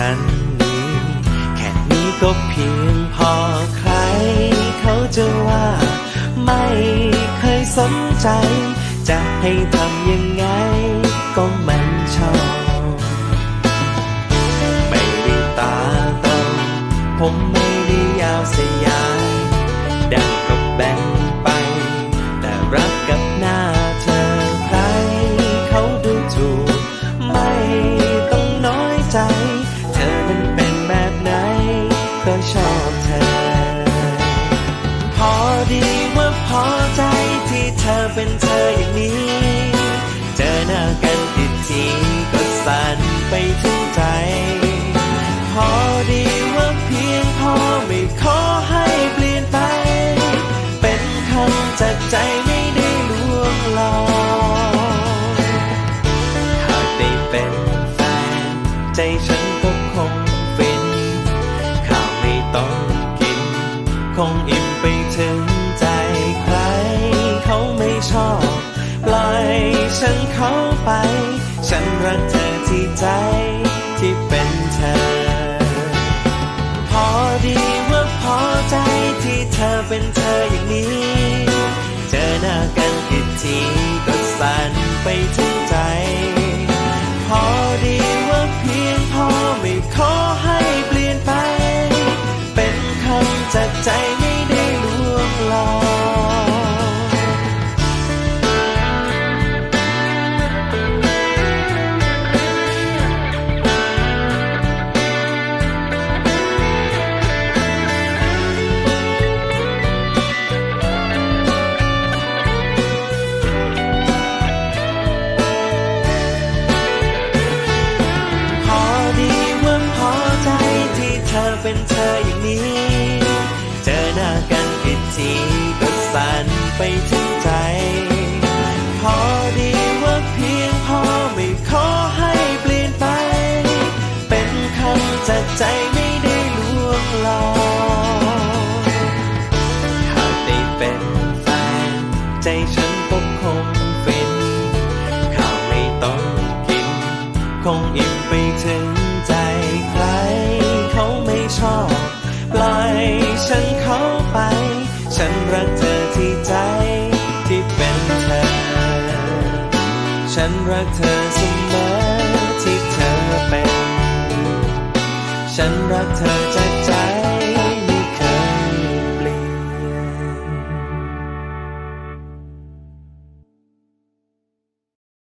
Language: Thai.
ฉันนี้ แค่นี้ก็เพียงพอใคร เขาจะว่า ไม่เคยสนใจ จะให้ทำยังไงก็ไม่ ใจฉันก็คงฟิน ข้าวไม่ต้องกิน คงอิ่มไปถึงใจใคร เขาไม่ชอบ ปล่อยฉันเข้าไป ฉันรักเธอที่ใจที่เป็นเธอ พอดีว่าพอใจที่เธอเป็นเธออย่างนี้ เจอหน้ากันกี่ทีก็สั่นไปถึ เป็นเธออย่างนี้ เจอหน้ากันกี่ทีก็สั่นไปถึงใจพอดีว่าเพียงพอไม่ขอให้เปลี่ยนไป เป็นคำจากใจไม่ได้ลวงหลอกหากได้เป็นแฟนใจฉันก็คงฟินข้าวไม่ต้องกิน คงอิ่มไปถึงใจ ชอบ ปล่อยฉันเข้าไป ฉันรักเธอที่ใจที่เป็นเธอ ฉันรักเธอเสมอที่เธอเป็น ฉันรักเธอจากใจ